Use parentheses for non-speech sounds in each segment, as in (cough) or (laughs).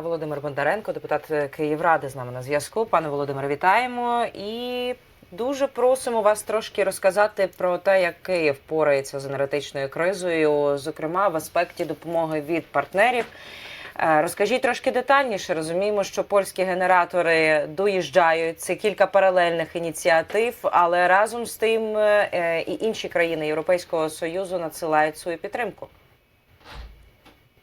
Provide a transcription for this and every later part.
Володимир Бондаренко, депутат Київради, з нами на зв'язку. Пане Володимире, вітаємо і дуже просимо вас трошки розказати про те, як Київ порається з енергетичною кризою, зокрема в аспекті допомоги від партнерів. Е, Розкажіть трошки детальніше. Розуміємо, що польські генератори доїжджають. Це кілька паралельних ініціатив, але разом з тим е, і інші країни Європейського союзу надсилають свою підтримку.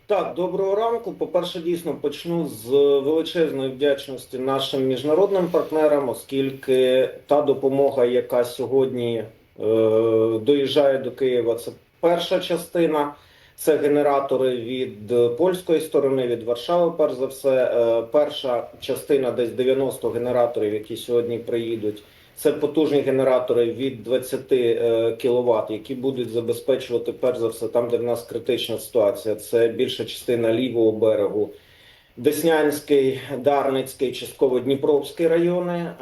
Так, доброго ранку. По-перше, дійсно почну з величезної вдячності нашим міжнародним партнерам, оскільки та допомога, яка сьогодні е, доїжджає до Києва, це перша частина. Це генератори від польської сторони, від Варшави. Перш за все, Е, перша частина десь 90 генераторів, які сьогодні приїдуть. Це потужні генератори від 20 кВт, які будуть забезпечувати перш за все там, де в нас критична ситуація. Це більша частина лівого берегу, Деснянський, Дарницький, частково Дніпровський райони. Е,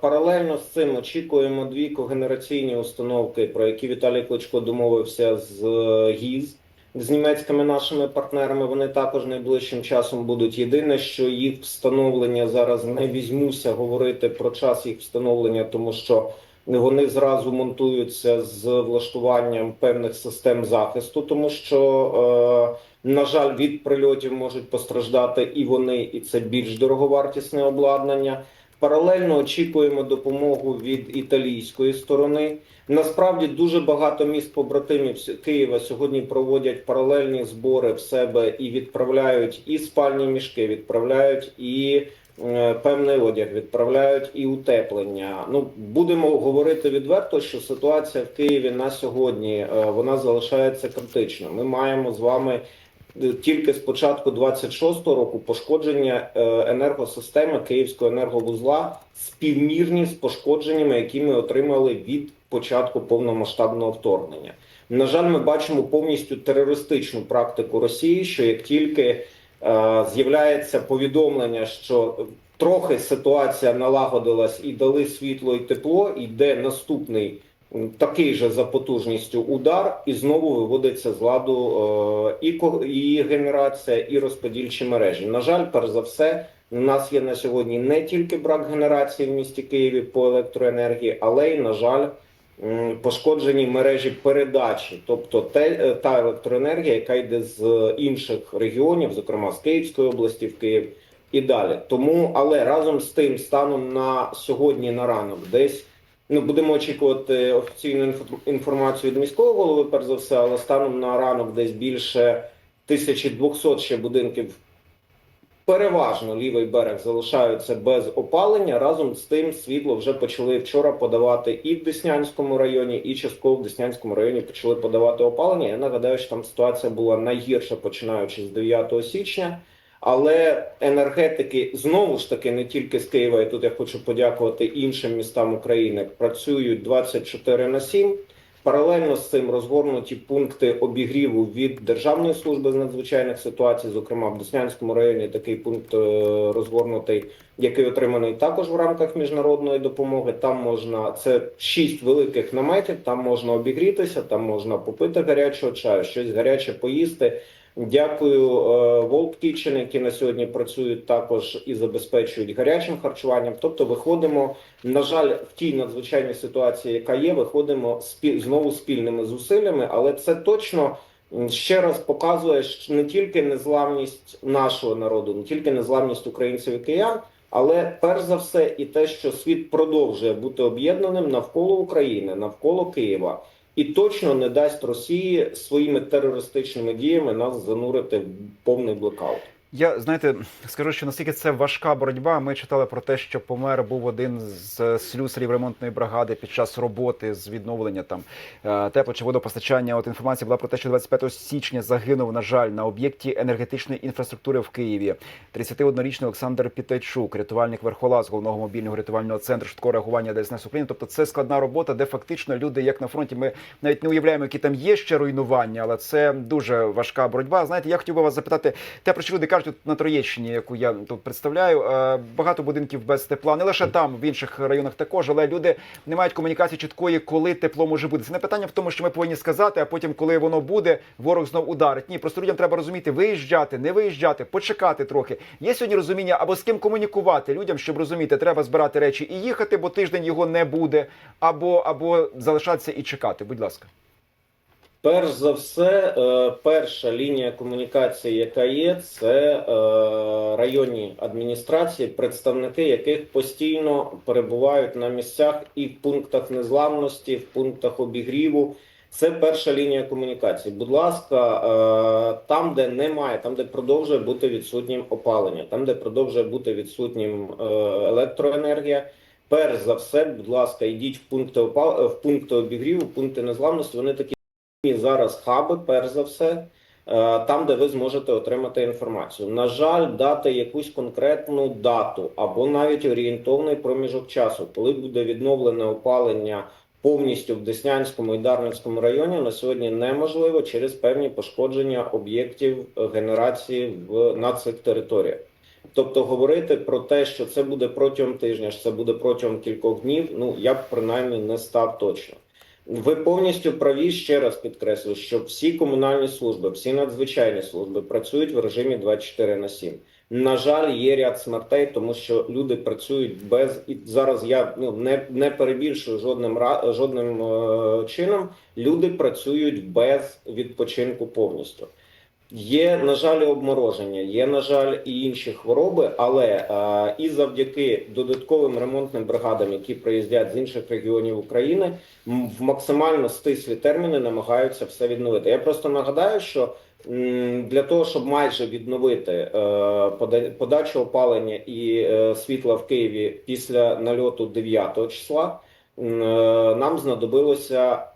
Паралельно з цим очікуємо дві когенераційні установки, про які Віталій Кличко домовився з е, ГІЗ. З німецькими нашими партнерами вони також найближчим часом будуть. Єдине, що їх встановлення зараз не візьмуся говорити про час їх встановлення, тому що вони зразу монтуються з влаштуванням певних систем захисту, тому що, е, на жаль, від прильотів можуть постраждати і вони, і це більш дороговартісне обладнання. Паралельно очікуємо допомогу від італійської сторони. Насправді дуже багато міст побратимів Києва сьогодні проводять паралельні збори в себе і відправляють і спальні мішки, відправляють і е, певний одяг, відправляють і утеплення. Ну будемо говорити відверто, що ситуація в Києві на сьогодні е, вона залишається критичною. Ми маємо з вами тільки з початку 26-го року пошкодження е, енергосистеми Київського енерговузла співмірні з пошкодженнями, які ми отримали від початку повномасштабного вторгнення. На жаль, ми бачимо повністю терористичну практику Росії, що як тільки е, з'являється повідомлення, що трохи ситуація налагодилась і дали світло і тепло, йде наступний такий же за потужністю удар, і знову виводиться з ладу е, і, і генерація, і розподільчі мережі. На жаль, перш за все, у нас є на сьогодні не тільки брак генерації в місті Києві по електроенергії, але й, на жаль, пошкоджені мережі передачі, тобто те, е, та електроенергія, яка йде з інших регіонів, зокрема з Київської області в Київ і далі. Тому, але разом з тим, станом на сьогодні на ранок, десь ну будемо очікувати офіційну інфо- інформацію від міського голови, перш за все, але станом на ранок десь більше 1200 ще будинків. Переважно лівий берег залишаються без опалення. Разом з тим світло вже почали вчора подавати і в Деснянському районі, і частково в Деснянському районі почали подавати опалення. Я нагадаю, що там ситуація була найгірша починаючи з 9 січня. Але енергетики знову ж таки не тільки з Києва, і тут я хочу подякувати іншим містам України. Працюють 24 на 7. Паралельно з цим розгорнуті пункти обігріву від Державної служби з надзвичайних ситуацій, зокрема в Деснянському районі такий пункт е, розгорнутий, який отриманий також в рамках міжнародної допомоги. Там можна це шість великих наметів. Там можна обігрітися, там можна попити гарячого чаю, щось гаряче поїсти. Дякую е, World Kitchen, які на сьогодні працюють також і забезпечують гарячим харчуванням. Тобто, виходимо на жаль, в тій надзвичайній ситуації, яка є, виходимо спі... знову спільними зусиллями, але це точно ще раз показує не тільки незламність нашого народу, не тільки незламність українців і киян, але перш за все і те, що світ продовжує бути об'єднаним навколо України, навколо Києва. І точно не дасть Росії своїми терористичними діями нас занурити в повний блекаут. Я знаєте, скажу, що наскільки це важка боротьба. Ми читали про те, що помер був один з слюсарів ремонтної брагади під час роботи з відновлення там е, тепло чи водопостачання. От інформація була про те, що 25 січня загинув, на жаль, на об'єкті енергетичної інфраструктури в Києві. 31-річний Олександр Пітайчук, рятувальник верхола з головного мобільного рятувального центру швидкого реагування ДСНС України. Тобто, це складна робота, де фактично люди, як на фронті, ми навіть не уявляємо, які там є ще руйнування, але це дуже важка боротьба. Знаєте, я хотів би вас запитати те, про що люди кажуть, навіть от на Троєщині, яку я тут представляю, е, багато будинків без тепла. Не лише там, в інших районах також, але люди не мають комунікації чіткої, коли тепло може бути. Це не питання в тому, що ми повинні сказати, а потім, коли воно буде, ворог знов ударить. Ні, просто людям треба розуміти, виїжджати, не виїжджати, почекати трохи. Є сьогодні розуміння або з ким комунікувати людям, щоб розуміти, треба збирати речі і їхати, бо тиждень його не буде, або або залишатися і чекати. Будь ласка. Перш за все, е, перша лінія комунікації, яка є, це е, районні адміністрації, представники яких постійно перебувають на місцях і в пунктах незламності, в пунктах обігріву. Це перша лінія комунікації. Будь ласка, е, там, де немає, там, де продовжує бути відсутнім опалення, там, де продовжує бути відсутнім електроенергія. Перш за все, будь ласка, йдіть в пункти опал... в пункти обігріву, в пункти незламності. Вони такі зараз хаби, перш за все, е, там, де ви зможете отримати інформацію. На жаль, дати якусь конкретну дату або навіть орієнтовний проміжок часу, коли буде відновлене опалення повністю в Деснянському і Дарницькому районі, на сьогодні неможливо через певні пошкодження об'єктів генерації в на цих територіях. Тобто говорити про те, що це буде протягом тижня, що це буде протягом кількох днів, ну я б принаймні не став точно. Ви повністю праві ще раз підкреслю, що всі комунальні служби, всі надзвичайні служби працюють в режимі 24 на 7. На жаль, є ряд смертей, тому що люди працюють без і зараз. Я ну не, не перебільшую жодним жодним е, чином. Люди працюють без відпочинку повністю. Є, на жаль, обмороження, є, на жаль, і інші хвороби, але е, і завдяки додатковим ремонтним бригадам, які приїздять з інших регіонів України, в максимально стислі терміни намагаються все відновити. Я просто нагадаю, що м, для того, щоб майже відновити е, подачу опалення і е, світла в Києві після нальоту 9 числа, е, нам знадобилося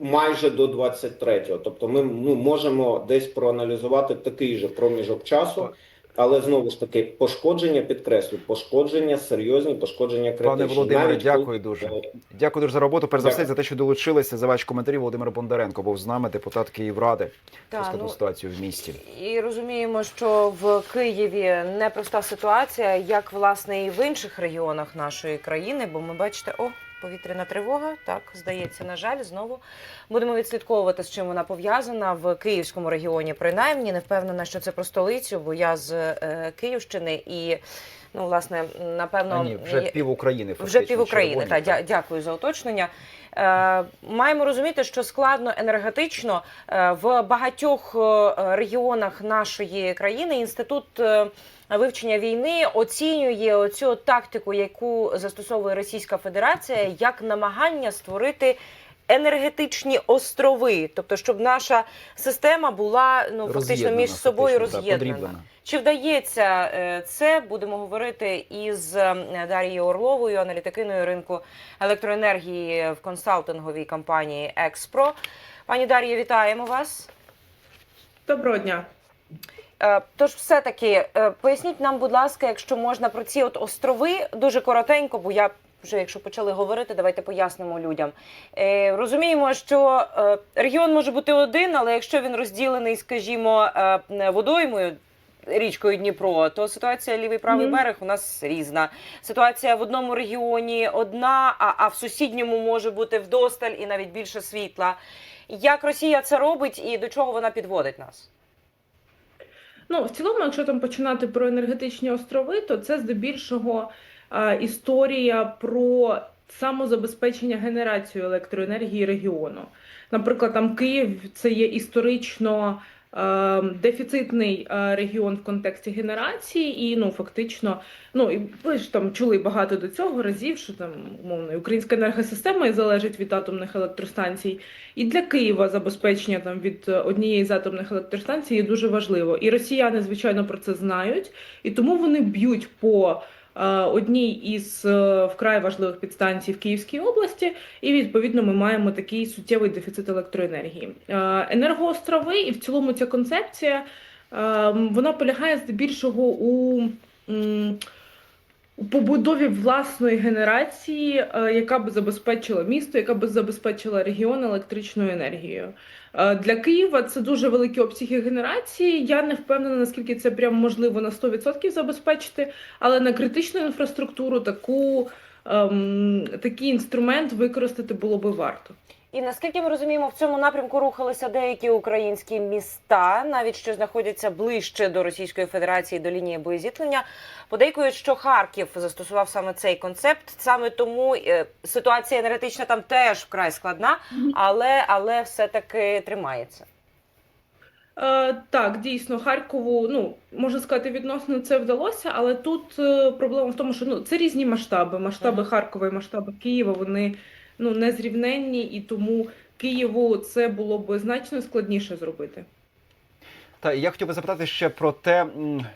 майже до 23-го. Тобто ми ну, можемо десь проаналізувати такий же проміжок часу. Але знову ж таки, пошкодження підкреслю, пошкодження серйозні, пошкодження критичні. Пане Володимире, Навіть коли- дякую дуже. Дякую дуже за роботу. Перш за все, за те, що долучилися за ваші коментарі. Володимир Бондаренко був з нами, депутат Київради. Та, ну, ситуацію в місті. І розуміємо, що в Києві непроста ситуація, як власне і в інших регіонах нашої країни. Бо ми бачите, о, повітряна тривога. Так здається, на жаль, знову будемо відслідковувати, з чим вона пов'язана в Київському регіоні. Принаймні, не впевнена, що це про столицю, бо я з е, Київщини і. Ну, власне, напевно, А ні, вже пів України вже пів України. Та дя- дякую за уточнення. Е, маємо розуміти, що складно енергетично е, в багатьох е, регіонах нашої країни інститут. Вивчення війни оцінює оцю тактику, яку застосовує Російська Федерація, як намагання створити енергетичні острови, тобто, щоб наша система була ну фактично між собою фактично, роз'єднана. подріблена. Чи вдається е, це? Будемо говорити із е, Дарією Орловою, аналітикиною ринку електроенергії в консалтинговій компанії Експро. Пані Дар'я, вітаємо вас. Доброго дня. Е, Тож, все-таки е, поясніть нам, будь ласка, якщо можна про ці от острови дуже коротенько, бо я вже, якщо почали говорити, давайте пояснимо людям. Е, Розуміємо, що регіон може бути один, але якщо він розділений, скажімо, водоймою. Річкою Дніпро, то ситуація лівий правий Мгм. берег у нас різна. Ситуація в одному регіоні одна, а, а в сусідньому може бути вдосталь і навіть більше світла. Як Росія це робить і до чого вона підводить нас? Ну, в цілому, якщо там починати про енергетичні острови, то це здебільшого е, історія про самозабезпечення генерацією електроенергії регіону. Наприклад, там Київ це є історично дефіцитний е, регіон в контексті генерації, і ну фактично, ну і ви ж там чули багато до цього разів, що там умовно українська енергосистема і залежить від атомних електростанцій. І для Києва забезпечення там від однієї з атомних електростанцій є дуже важливо. І росіяни, звичайно, про це знають, і тому вони б'ють по одній із е, вкрай важливих підстанцій в Київській області, і відповідно ми маємо такий суттєвий дефіцит електроенергії. Е, енергоострови, і в цілому ця концепція е, вона полягає здебільшого у. У побудові власної генерації, е, яка би забезпечила місто, яка би забезпечила регіон електричною енергією. Е, Для Києва це дуже великі обсяги генерації. Я не впевнена, наскільки це прям можливо на 100% забезпечити, але на критичну інфраструктуру таку, ем, такий інструмент використати було би варто. І наскільки ми розуміємо, в цьому напрямку рухалися деякі українські міста, навіть що знаходяться ближче до Російської Федерації до лінії боєзіткнення. Подейкують, що Харків застосував саме цей концепт. Саме тому е, ситуація енергетична там теж вкрай складна, але, але все таки тримається. Е, так, дійсно, Харкову, ну можна сказати, відносно це вдалося, але тут е, проблема в тому, що ну це різні масштаби. Масштаби. Харкова і масштаби Києва вони ну не зрівненні, і тому Києву це було б значно складніше зробити. Та я хотів би запитати ще про те,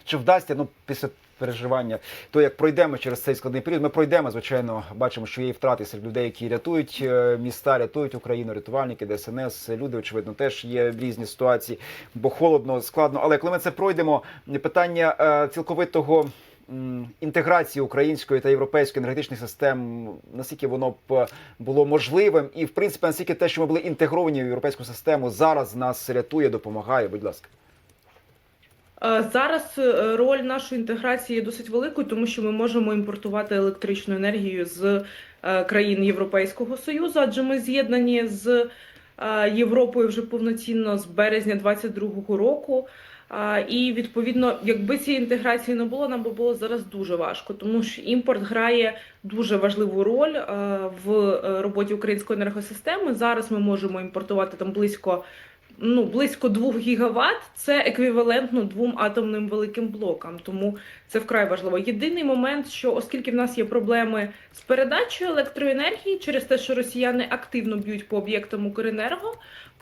чи вдасться ну після переживання, то як пройдемо через цей складний період. Ми пройдемо, звичайно, бачимо, що є втрати серед людей, які рятують е, міста, рятують Україну, рятувальники, ДСНС. Люди, очевидно, теж є в різні ситуації, бо холодно, складно. Але коли ми це пройдемо, питання е, цілковитого. Інтеграції української та європейської енергетичних систем, наскільки воно б було можливим, і в принципі наскільки те, що ми були інтегровані в європейську систему, зараз нас рятує, допомагає. Будь ласка. Зараз е, роль нашої інтеграції є досить великою, тому що ми можемо імпортувати електричну енергію з е, країн Європейського Союзу, адже ми з'єднані з е, Європою вже повноцінно з березня 2022 року. І відповідно, якби цієї інтеграції не було, нам би було зараз дуже важко, тому що імпорт грає дуже важливу роль в е, роботі української енергосистеми. Зараз ми можемо імпортувати там близько ну, близько 2 гігават це еквівалентно двом атомним великим блокам. Тому це вкрай важливо. Єдиний момент, що оскільки в нас є проблеми з передачею електроенергії через те, що росіяни активно б'ють по об'єктам Укренерго.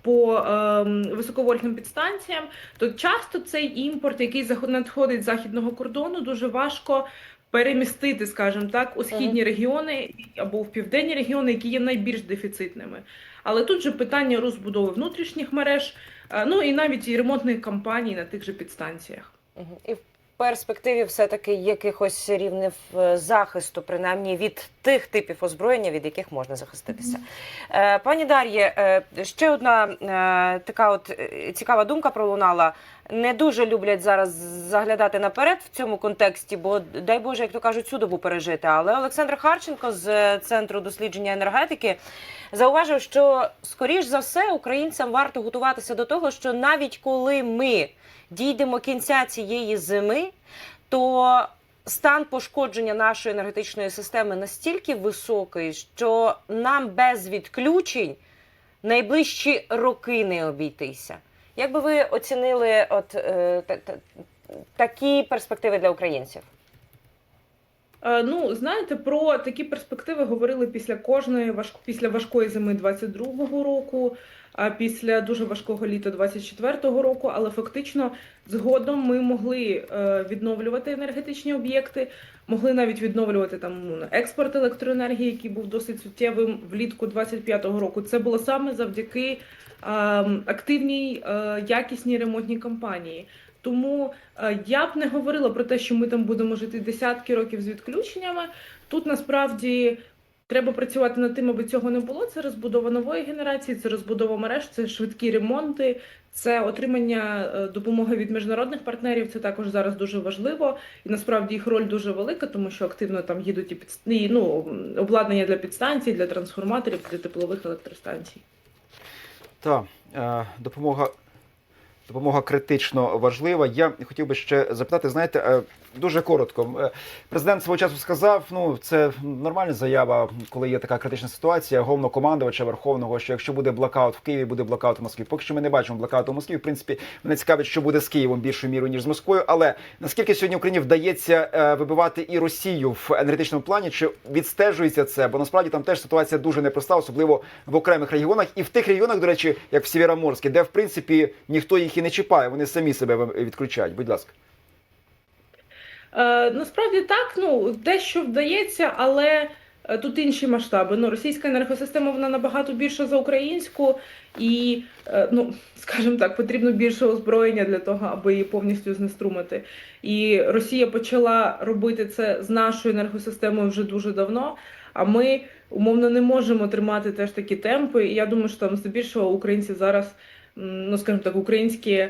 По ем, високовольтним підстанціям, то часто цей імпорт, який надходить з західного кордону, дуже важко перемістити, скажімо так, у східні регіони або в південні регіони, які є найбільш дефіцитними. Але тут же питання розбудови внутрішніх мереж, е, ну і навіть і ремонтних кампаній на тих же підстанціях. І перспективі все-таки якихось рівнів е, захисту, принаймні від тих типів озброєння, від яких можна захиститися. Е, Пані Дар'є, е, ще одна така от цікава думка пролунала. Не дуже люблять зараз заглядати наперед в цьому контексті, бо дай Боже, як то кажуть, цю добу пережити. Але Олександр Харченко з центру дослідження енергетики зауважив, що скоріш за все українцям варто готуватися до того, що навіть коли ми дійдемо кінця цієї зими, то стан пошкодження нашої енергетичної системи настільки високий, що нам без відключень найближчі роки не обійтися. Як би ви оцінили от е, та- та- такі перспективи для українців? Е, Ну, знаєте, про такі перспективи говорили після кожної важко, після важкої зими 22-го року, а після дуже важкого літа 24-го року. Але фактично згодом ми могли е, відновлювати енергетичні об'єкти, могли навіть відновлювати там експорт електроенергії, який був досить суттєвим влітку 25-го року. Це було саме завдяки е, активній е, якісній ремонтній кампанії. Тому е, я б не говорила про те, що ми там будемо жити десятки років з відключеннями. Тут насправді треба працювати над тим, аби цього не було. Це розбудова нової генерації, це розбудова мереж, це швидкі ремонти, це отримання е, допомоги від міжнародних партнерів. Це також зараз дуже важливо. І насправді їх роль дуже велика, тому що активно там їдуть і під і, ну, обладнання для підстанцій, для трансформаторів, для теплових електростанцій. Так, е, допомога. Допомога критично важлива. Я хотів би ще запитати, знаєте, е, дуже коротко. Е, Президент свого часу сказав: ну це нормальна заява, коли є така критична ситуація, головнокомандувача Верховного, що якщо буде блокаут в Києві, буде блокаут в Москві. Поки що ми не бачимо блокауту в Москві. В принципі, мене цікавить, що буде з Києвом більшою мірою ніж з Москвою. Але наскільки сьогодні Україні вдається е, вибивати і Росію в енергетичному плані, чи відстежується це? Бо насправді там теж ситуація дуже непроста, особливо в окремих регіонах, і в тих регіонах, до речі, як в Сєвєроморській, де в принципі ніхто їх і не чіпає, вони самі себе відключають. Будь ласка. Е, насправді так, ну дещо вдається, але е, тут інші масштаби. Ну, російська енергосистема вона набагато більша за українську, і, е, ну, (laughs) скажімо так, потрібно більше озброєння для того, аби її повністю знеструмити. І Росія почала робити це з нашою енергосистемою вже дуже давно. А ми умовно не можемо тримати теж такі темпи. І я думаю, що там здебільшого українці зараз, ну скажімо так, українські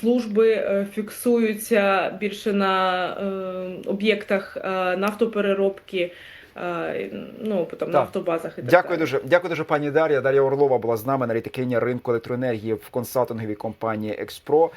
служби е, фіксуються більше на е, об'єктах е, нафтопереробки, е, ну потім на автобазах і так Дякую дуже. Дякую дуже, пані Дар'я. Дар'я Орлова була з нами, аналітикиня ринку електроенергії в консалтинговій компанії Експро.